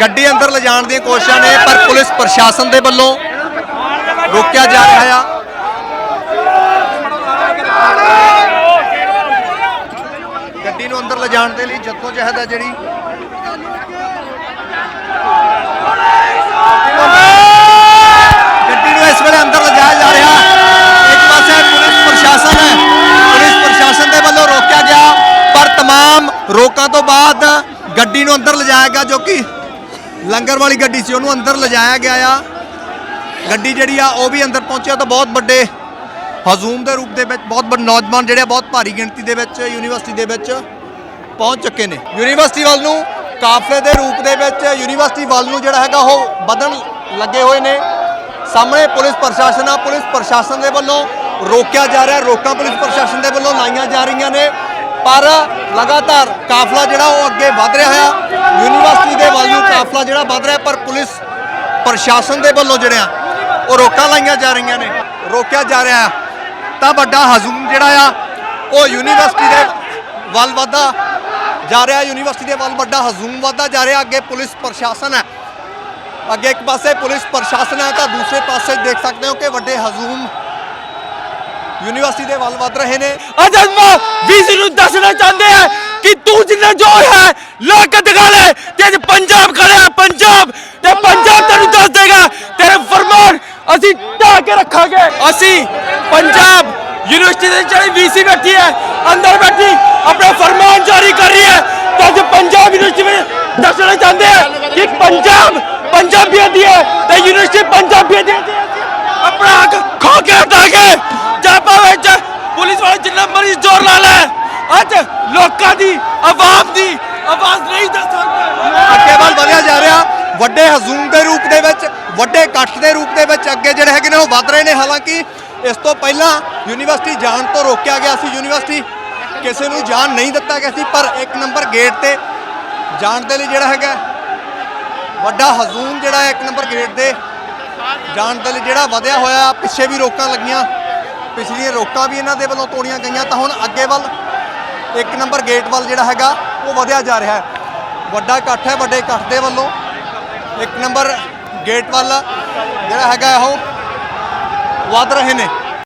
ਗੱਡੀ ਅੰਦਰ ਲਿਜਾਣ ਦੀਆਂ ਕੋਸ਼ਿਸ਼ਾਂ ਨੇ ਪਰ ਪੁਲਿਸ ਪ੍ਰਸ਼ਾਸਨ ਦੇ ਵੱਲੋਂ ਰੋਕਿਆ ਜਾ ਰਿਹਾ ਆ ਗੱਡੀ ਨੂੰ ਅੰਦਰ ਲਿਜਾਣ ਦੇ ਲਈ ਜੱਦੋ ਜਹਿਦ ਹੈ ਜਿਹੜੀ ਗੱਡੀ ਨੂੰ ਇਸ ਵੇਲੇ ਅੰਦਰ ਲਿਜਾਇਆ ਜਾ ਰਿਹਾ ਇੱਕ ਪਾਸੇ ਪੁਲਿਸ ਪ੍ਰਸ਼ਾਸਨ ਹੈ ਪੁਲਿਸ ਪ੍ਰਸ਼ਾਸਨ ਦੇ ਵੱਲੋਂ ਰੋਕਿਆ ਗਿਆ ਪਰ तमाम ਰੋਕਾਂ ਤੋਂ ਬਾਅਦ ਗੱਡੀ ਨੂੰ ਅੰਦਰ ਲਿਜਾਇਆ ਗਿਆ ਜੋ ਕਿ ਲੰਗਰ ਵਾਲੀ ਗੱਡੀ ਸੀ, ਉਹਨੂੰ ਅੰਦਰ ਲਿਜਾਇਆ ਗਿਆ ਆ। ਗੱਡੀ ਜਿਹੜੀ ਆ, ਉਹ ਵੀ ਅੰਦਰ ਪਹੁੰਚਿਆ ਤਾਂ ਬਹੁਤ ਵੱਡੇ ਹਜ਼ੂਮ ਦੇ ਰੂਪ ਦੇ ਵਿੱਚ, ਬਹੁਤ ਵੱਡੇ ਨੌਜਵਾਨ ਜਿਹੜੇ ਆ, ਬਹੁਤ ਭਾਰੀ ਗਿਣਤੀ ਦੇ ਵਿੱਚ, ਯੂਨੀਵਰਸਿਟੀ ਦੇ ਵਿੱਚ ਪਹੁੰਚ ਚੁੱਕੇ ਨੇ। ਯੂਨੀਵਰਸਿਟੀ ਵੱਲ ਨੂੰ ਕਾਫਲੇ ਦੇ ਰੂਪ ਦੇ ਵਿੱਚ, ਯੂਨੀਵਰਸਿਟੀ ਵੱਲ ਨੂੰ ਜਿਹੜਾ ਹੈਗਾ, ਉਹ ਵਧਣ ਲੱਗੇ ਹੋਏ ਨੇ। ਸਾਹਮਣੇ ਪੁਲਿਸ ਪ੍ਰਸ਼ਾਸਨ ਆ, ਪੁਲਿਸ ਪ੍ਰਸ਼ਾਸਨ ਦੇ ਵੱਲੋਂ ਰੋਕਿਆ ਜਾ ਰਿਹਾ, ਰੋਕਾਂ ਪੁਲਿਸ ਪ੍ਰਸ਼ਾਸਨ ਦੇ ਵੱਲੋਂ ਲਾਈਆਂ ਜਾ ਰਹੀਆਂ ਨੇ। ਪਰ ਲਗਾਤਾਰ ਕਾਫਲਾ ਜਿਹੜਾ, ਉਹ ਅੱਗੇ ਵਧ ਰਿਹਾ ਹੈ ਯੂਨੀਵਰਸਿਟੀ ਵੱਲ ਜਿਹੜਾ ਵੱਧ ਰਿਹਾ, ਪਰ ਪੁਲਿਸ ਪ੍ਰਸ਼ਾਸਨ ਦੇ ਵੱਲੋਂ ਜਿਹੜਿਆ ਉਹ ਰੋਕਾਂ ਲਾਈਆਂ ਜਾ ਰਹੀਆਂ ਨੇ। ਰੋਕਿਆ ਜਾ ਰਿਹਾ ਤਾਂ ਵੱਡਾ ਹਜ਼ੂਮ ਜਿਹੜਾ ਆ, ਉਹ ਯੂਨੀਵਰਸਿਟੀ ਦੇ ਵੱਲ ਵਧਦਾ ਜਾ ਰਿਹਾ ਯੂਨੀਵਰਸਿਟੀ ਦੇ ਵੱਲ ਵੱਡਾ ਹਜ਼ੂਮ ਵਧਦਾ ਜਾ ਰਿਹਾ। ਅੱਗੇ ਪੁਲਿਸ ਪ੍ਰਸ਼ਾਸਨ ਹੈ। ਅੱਗੇ ਇੱਕ ਪਾਸੇ ਪੁਲਿਸ ਪ੍ਰਸ਼ਾਸਨ ਹੈ ਤਾਂ ਦੂਸਰੇ ਪਾਸੇ ਦੇਖ ਸਕਦੇ ਹੋ ਕਿ ਵੱਡੇ ਹਜ਼ੂਮ ਯੂਨੀਵਰਸਿਟੀ ਦੇ ਵੱਲ ਵਧ ਰਹੇ ਨੇ। ਅਜਨਮਾ ਵੀਸੀ ਨੂੰ ਦੱਸਣਾ ਚਾਹੁੰਦੇ ਆ ਕਿ ਤੂੰ ਜਿੰਨਾ ਜੋ ਹੈ ਲੋਕ ਦਿਖਾ ਤੇ ਪੰਜਾਬ ਤੈਨੂੰ ਦੱਸ ਦੇਗਾ ਤੇਰੇ ਫਰਮਾਨ ਅਸੀਂ ਢਾ ਕੇ ਰੱਖਾਂਗੇ। ਅਸੀਂ ਪੰਜਾਬ ਯੂਨੀਵਰਸਿਟੀ ਦੇ ਜਿਹੜੀ ਵੀਸੀ ਬੈਠੀ ਹੈ ਅੰਦਰ ਬੈਠੀ ਆਪਣਾ ਫਰਮਾਨ ਜਾਰੀ ਕਰ ਰਹੀ ਹੈ। ਤੇ ਅੱਜ ਪੰਜਾਬ ਯੂਨੀਵਰਸਿਟੀ ਵਿੱਚ ਦੱਸਣਾ ਚਾਹੁੰਦੇ ਆ ਕਿ ਪੰਜਾਬ ਪੰਜਾਬੀਆਂ ਦੀ ਹੈ ਤੇ ਯੂਨੀਵਰਸਿਟੀ ਪੰਜਾਬੀਆਂ ਦੀ ਆਪਣਾ ਹੱਕ ਖੋ ਕੇ ਹਟਾਂਗੇ। ਜਾਪਾ ਵਿੱਚ ਪੁਲਿਸ ਵਾਲੇ ਜਿੰਨਾ ਮਰਜ਼ੀ ਜ਼ੋਰ ਲਾ ਲੈ ਅੱਜ ਲੋਕਾਂ ਦੀ ਆਵਾਮ ਦੀ ਆਵਾਜ਼ ਨਹੀਂ ਦੱਸ ਸਕਦੇ। ਅੱਗੇ ਵੱਲ ਵਧਿਆ ਜਾ ਰਿਹਾ। ਵੱਡੇ ਹਜ਼ੂਮ ਦੇ ਰੂਪ ਦੇ ਵਿੱਚ ਵੱਡੇ ਇਕੱਠ ਦੇ ਰੂਪ ਦੇ ਜਿਹੜੇ ਹੈਗੇ ਨੇ ਉਹ ਵੱਧ ਰਹੇ ਨੇ। ਹਾਲਾਂਕਿ ਇਸ ਤੋਂ ਪਹਿਲਾਂ ਯੂਨੀਵਰਸਿਟੀ ਜਾਣ ਤੋਂ ਰੋਕਿਆ ਗਿਆ ਸੀ। ਯੂਨੀਵਰਸਿਟੀ ਕਿਸੇ ਨੂੰ ਜਾਣ ਨਹੀਂ ਦਿੱਤਾ ਗਿਆ ਸੀ, ਪਰ ਇੱਕ ਨੰਬਰ ਗੇਟ ਤੇ ਜਾਣ ਦੇ ਲਈ ਜਿਹੜਾ ਹੈਗਾ ਵੱਡਾ ਹਜ਼ੂਮ ਜਿਹੜਾ ਹੈ ਇੱਕ ਨੰਬਰ ਗੇਟ ਦੇ ਜਾਣ ਦੇ ਲਈ ਜਿਹੜਾ ਵਧਿਆ ਹੋਇਆ, ਪਿੱਛੇ ਵੀ ਰੋਕਾਂ ਲੱਗੀਆਂ। ਪਿਛਲੀਆਂ ਰੋਕਾਂ ਵੀ ਇਹਨਾਂ ਦੇ ਵੱਲੋਂ ਤੋੜੀਆਂ ਗਈਆਂ ਤਾਂ ਹੁਣ ਅੱਗੇ ਵੱਲ ਇੱਕ ਨੰਬਰ ਗੇਟ ਵੱਲ ਜਿਹੜਾ ਹੈਗਾ, ਉਹ ਵਧਿਆ ਜਾ ਰਿਹਾ ਹੈ। ਵੱਡਾ ਇਕੱਠ ਹੈ, ਵੱਡੇ ਇਕੱਠ ਦੇ ਵੱਲੋਂ। ਇੱਕ ਨੰਬਰ ਗੇਟ ਵੱਲ ਜਿਹੜਾ ਹੈਗਾ ਉਹ ਵੱਧ ਰਹੇ ਨੇ।